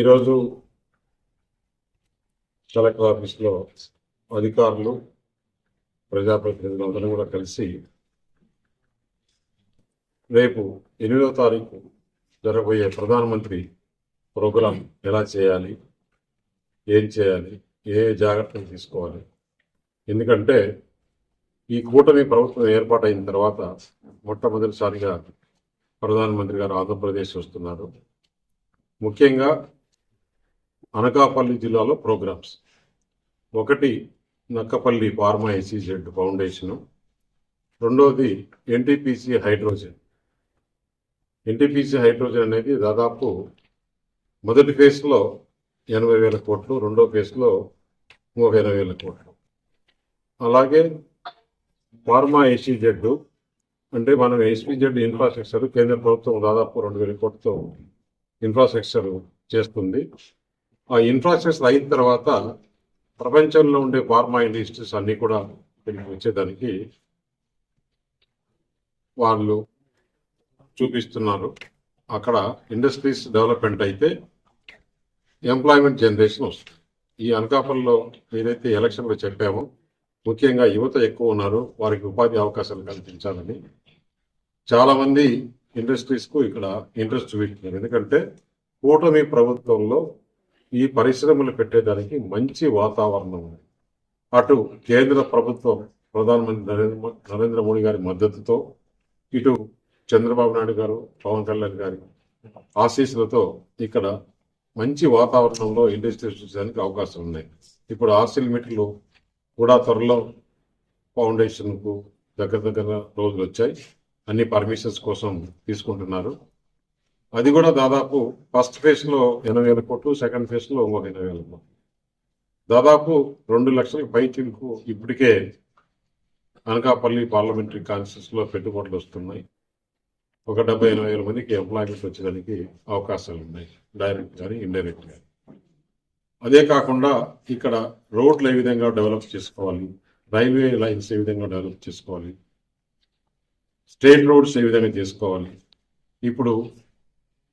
ఈరోజు కలెక్టర్ ఆఫీస్లో అధికారులు ప్రజాప్రతినిధులు అందరం కూడా కలిసి రేపు ఎనిమిదో తారీఖు జరగబోయే ప్రధానమంత్రి ప్రోగ్రాం ఎలా చేయాలి ఏం చేయాలి ఏ జాగ్రత్తలు తీసుకోవాలి. ఎందుకంటే ఈ కూటమి ప్రభుత్వం ఏర్పాటైన తర్వాత మొట్టమొదటిసారిగా ప్రధానమంత్రి గారు ఆంధ్రప్రదేశ్ వస్తున్నారు. ముఖ్యంగా అనకాపల్లి జిల్లాలో ప్రోగ్రామ్స్. ఒకటి నక్కపల్లి ఫార్మా ఎసిజెడ్ ఫౌండేషను. రెండవది ఎన్టీపీసీ హైడ్రోజన్. ఎన్టీపీసీ హైడ్రోజన్ అనేది దాదాపు మొదటి ఫేజ్లో ఎనభై వేల కోట్లు రెండో ఫేజ్లో ముప్పై ఎనభై వేల కోట్లు. అలాగే ఫార్మా ఏసీజెడ్ అంటే మనం ఎస్పీజెడ్ ఇన్ఫ్రాస్ట్రక్చర్ కేంద్ర ప్రభుత్వం దాదాపు రెండు వేల కోట్లతో ఇన్ఫ్రాస్ట్రక్చర్ చేస్తుంది. ఇన్ఫ్రాస్ట్రక్చర్ అయిన తర్వాత ప్రపంచంలో ఉండే ఫార్మా ఇండస్ట్రీస్ అన్నీ కూడా ఇక్కడికి వచ్చేదానికి వాళ్ళు చూపిస్తున్నారు. అక్కడ ఇండస్ట్రీస్ డెవలప్మెంట్ అయితే ఎంప్లాయ్మెంట్ జనరేషన్ వస్తుంది. ఈ అనకాపల్లిలో ఏదైతే ఎలక్షన్లో చెప్పామో ముఖ్యంగా యువత ఎక్కువ ఉన్నారు వారికి ఉపాధి అవకాశాలు కల్పించాలని. చాలామంది ఇండస్ట్రీస్కు ఇక్కడ ఇంట్రెస్ట్ చూపించారు. ఎందుకంటే కూటమి ప్రభుత్వంలో ఈ పరిశ్రమలు పెట్టేదానికి మంచి వాతావరణం ఉంది. అటు కేంద్ర ప్రభుత్వం ప్రధానమంత్రి నరేంద్ర నరేంద్ర మోడీ గారి మద్దతుతో ఇటు చంద్రబాబు నాయుడు గారు పవన్ కళ్యాణ్ గారి ఆశీస్సులతో ఇక్కడ మంచి వాతావరణంలో ఇండస్ట్రీ చూసేదానికి అవకాశం ఉన్నాయి. ఇప్పుడు ఆర్సిల్ మీటర్లు కూడా త్వరలో ఫౌండేషన్కు దగ్గర దగ్గర రోజులు వచ్చాయి. అన్ని పర్మిషన్స్ కోసం తీసుకుంటున్నారు. అది కూడా దాదాపు ఫస్ట్ ఫేజ్లో ఎనభై వేల కోట్లు సెకండ్ ఫేజ్లో లో ఎనభై వేల కోట్లు దాదాపు రెండు లక్షల పైచిలకు ఇప్పటికే అనకాపల్లి పార్లమెంటరీ కాన్స్టిట్యూన్స్ పెట్టుబడులు వస్తున్నాయి. ఒక డెబ్బై ఎనభై వేల మందికి ఎంప్లాయ్మెంట్ వచ్చేదానికి అవకాశాలు ఉన్నాయి డైరెక్ట్ కానీ ఇండైరెక్ట్ కానీ అదే కాకుండా ఇక్కడ రోడ్లు ఏ విధంగా డెవలప్ చేసుకోవాలి రైల్వే లైన్స్ ఏ విధంగా డెవలప్ చేసుకోవాలి స్టేట్ రోడ్స్ ఏ విధంగా చేసుకోవాలి. ఇప్పుడు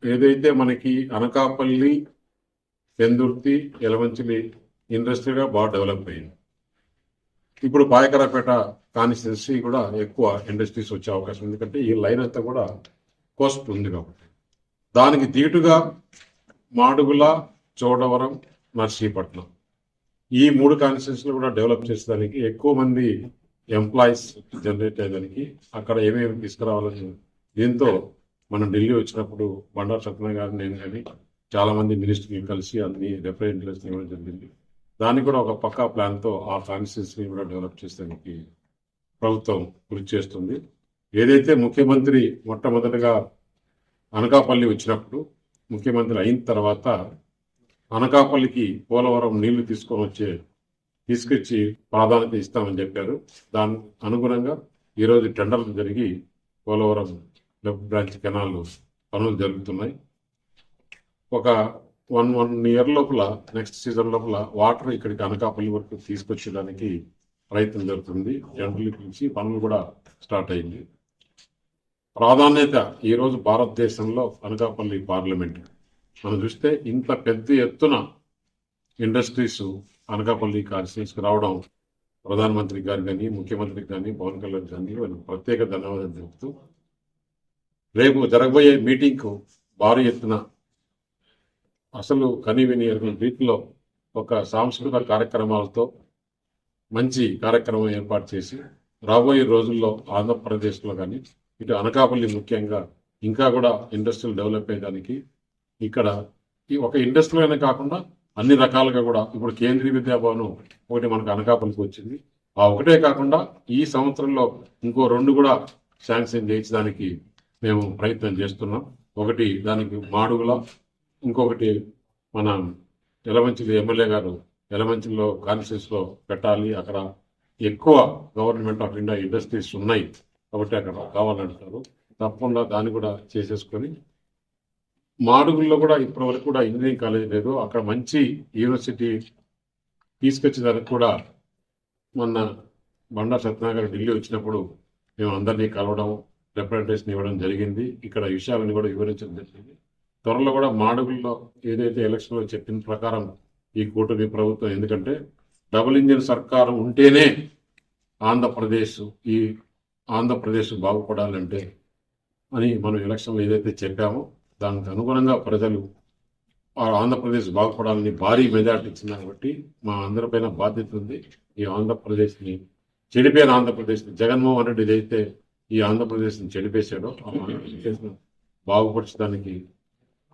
ఏదైతే మనకి అనకాపల్లి పెందుర్తి ఎలమంచిలి ఇండస్ట్రీగా బాగా డెవలప్ అయింది. ఇప్పుడు పాయకరపేట కాన్స్టిట్యున్సీ కూడా ఎక్కువ ఇండస్ట్రీస్ వచ్చే అవకాశం ఉంది. ఎందుకంటే ఈ లైన్ అంతా కూడా కోస్ట్ ఉంది కాబట్టి. దానికి దీటుగా మాడుగుల చోడవరం నర్సీపట్నం ఈ మూడు కాన్స్టిట్యూన్సీలు కూడా డెవలప్ చేసేదానికి ఎక్కువ మంది ఎంప్లాయీస్ జనరేట్ అయ్యేదానికి అక్కడ ఏమేమి తీసుకురావాలని దీంతో మనం ఢిల్లీ వచ్చినప్పుడు బండారు సత్యనారాయణ గారు నేను కానీ చాలామంది మినిస్టర్లు కలిసి అన్ని రిప్రజెంటేటివ్స్ ఇవ్వడం జరిగింది. దానికి కూడా ఒక పక్కా ప్లాన్తో ఆ కాన్స్టిట్యూన్సీని కూడా డెవలప్ చేసేదానికి ప్రభుత్వం కృషి చేస్తుంది. ఏదైతే ముఖ్యమంత్రి మొట్టమొదటిగా అనకాపల్లి వచ్చినప్పుడు ముఖ్యమంత్రి అయిన తర్వాత అనకాపల్లికి పోలవరం నీళ్ళు తీసుకొని వచ్చే తీసుకొచ్చి ప్రాధాన్యత ఇస్తామని చెప్పారు. దాని అనుగుణంగా ఈరోజు టెండర్లు జరిగి పోలవరం లెఫ్ట్ బ్రాంచ్ కెనాల్ పనులు జరుగుతున్నాయి. ఒక వన్ వన్ ఇయర్ లోపల నెక్స్ట్ సీజన్ లోపల వాటర్ ఇక్కడికి అనకాపల్లి వరకు తీసుకొచ్చేయడానికి ప్రయత్నం జరుగుతుంది. జనరల్ పిలిచి పనులు కూడా స్టార్ట్ అయింది. ప్రాధాన్యత ఈరోజు భారతదేశంలో అనకాపల్లి పార్లమెంట్. మనం చూస్తే ఇంత పెద్ద ఎత్తున ఇండస్ట్రీస్ అనకాపల్లి కాన్స్టిట్యూన్స్కి రావడం ప్రధానమంత్రి గారు కానీ ముఖ్యమంత్రికి కానీ పవన్ కళ్యాణ్ గారిని వాళ్ళకి ప్రత్యేక ధన్యవాదాలు తెలుపుతూ రేపు జరగబోయే మీటింగ్కు భారీ ఎత్తున అసలు కనివిని ఎరుగని రీతిలో ఒక సాంస్కృతిక కార్యక్రమాలతో మంచి కార్యక్రమం ఏర్పాటు చేసి రాబోయే రోజుల్లో ఆంధ్రప్రదేశ్లో కానీ ఇటు అనకాపల్లి ముఖ్యంగా ఇంకా కూడా ఇండస్ట్రీలు డెవలప్ అయ్యేదానికి ఇక్కడ ఈ ఒక ఇండస్ట్రీలోనే కాకుండా అన్ని రకాలుగా కూడా ఇప్పుడు కేంద్రీయ విద్యాభవన్ ఒకటి మనకు అనకాపల్లికి వచ్చింది. ఆ ఒకటే కాకుండా ఈ సంవత్సరంలో ఇంకో రెండు కూడా శాంక్షన్ చేయించడానికి మేము ప్రయత్నం చేస్తున్నాం. ఒకటి దానికి మాడుగుల ఇంకొకటి మన ఎలమంచిలి ఎమ్మెల్యే గారు ఎలమంచిలో కాన్స్టిట్యూన్స్ పెట్టాలి. అక్కడ ఎక్కువ గవర్నమెంట్ ఆఫ్ ఇండియా ఇండస్ట్రీస్ ఉన్నాయి కాబట్టి అక్కడ కావాలంటారు. తప్పకుండా దాన్ని కూడా చేసేసుకొని మాడుగుల్లో కూడా ఇప్పటి వరకు కూడా ఇంజనీరింగ్ కాలేజ్ లేదు. అక్కడ మంచి యూనివర్సిటీ తీసుకొచ్చేదానికి కూడా మొన్న బండా సత్యనారాయణ ఢిల్లీ వచ్చినప్పుడు మేము అందరినీ కలవడం రిప్రజెంటేషన్ ఇవ్వడం జరిగింది. ఇక్కడ విషయాలను కూడా వివరించడం జరిగింది. త్వరలో కూడా మాడుగుల్లో ఏదైతే ఎలక్షన్లో చెప్పిన ప్రకారం ఈ కూటమి ప్రభుత్వం ఎందుకంటే డబుల్ ఇంజిన్ సర్కారం ఉంటేనే ఆంధ్రప్రదేశ్ ఈ ఆంధ్రప్రదేశ్ బాగుపడాలంటే అని మనం ఎలక్షన్లో ఏదైతే చెప్పామో దానికి అనుగుణంగా ప్రజలు ఆ ఆంధ్రప్రదేశ్ బాగుపడాలని భారీ మెజార్టీ ఇచ్చినారు కాబట్టి మా అందరిపైన బాధ్యత ఉంది. ఈ ఆంధ్రప్రదేశ్ని చెడిపోయిన ఆంధ్రప్రదేశ్ని జగన్మోహన్ రెడ్డి ఏదైతే ఈ ఆంధ్రప్రదేశ్ని చెడిపేశాడో బాగుపరచడానికి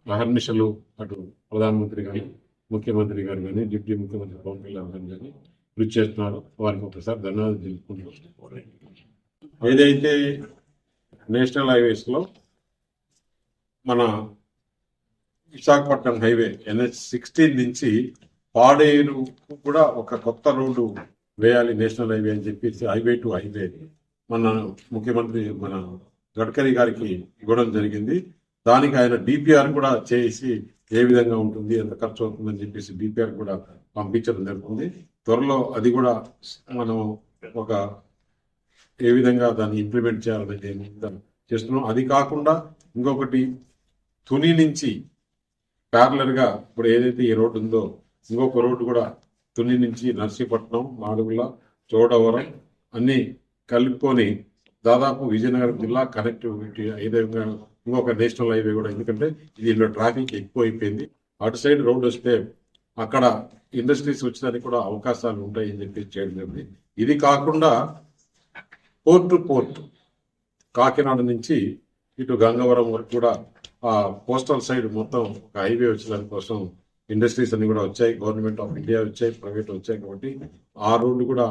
అహర్నిశలు అటు ప్రధానమంత్రి కానీ ముఖ్యమంత్రి గారు కానీ డిప్యూటీ ముఖ్యమంత్రి పవన్ కళ్యాణ్ గారు కానీ కృషి చేస్తున్నారు. వారికి ఒకసారి ధన్యవాదాలు తెలుపుకుంటున్నాం ఏదైతే నేషనల్ హైవేస్లో మన విశాఖపట్నం హైవే ఎన్హెచ్ సిక్స్టీన్ నుంచి పాడేరుకు కూడా ఒక కొత్త రోడ్డు వేయాలి నేషనల్ హైవే అని చెప్పేసి హైవే టు హైవే మన ముఖ్యమంత్రి మన గడ్కరీ గారికి ఇవ్వడం జరిగింది. దానికి ఆయన డిపిఆర్ కూడా చేసి ఏ విధంగా ఉంటుంది ఎంత ఖర్చు అవుతుందని చెప్పేసి డిపిఆర్ కూడా పంపించడం జరుగుతుంది. త్వరలో అది కూడా మనం ఒక ఏ విధంగా దాన్ని ఇంప్లిమెంట్ చేయాలని చేస్తున్నాం. అది కాకుండా ఇంకొకటి తుని నుంచి ప్యారలర్గా ఇప్పుడు ఏదైతే ఈ రోడ్డు ఉందో ఇంకొక రోడ్డు కూడా తుని నుంచి నర్సీపట్నం మాడుగుల చోడవరం అన్ని కలుపుకొని దాదాపు విజయనగరం జిల్లా కనెక్టివిటీ ఏ విధంగా ఇంకొక నేషనల్ హైవే కూడా. ఎందుకంటే దీనిలో ట్రాఫిక్ ఎక్కువ అయిపోయింది అటు సైడ్ రోడ్ వస్తే అక్కడ ఇండస్ట్రీస్ వచ్చడానికి కూడా అవకాశాలు ఉంటాయని చెప్పి చేయడం జరిగింది. ఇది కాకుండా పోర్ట్ టు పోర్ట్ కాకినాడ నుంచి ఇటు గంగవరం వరకు కూడా ఆ కోస్టల్ సైడ్ మొత్తం ఒక హైవే వచ్చేదాని కోసం ఇండస్ట్రీస్ అన్ని కూడా వచ్చాయి. గవర్నమెంట్ ఆఫ్ ఇండియా వచ్చాయి ప్రైవేట్ వచ్చాయి కాబట్టి ఆ రోడ్డు కూడా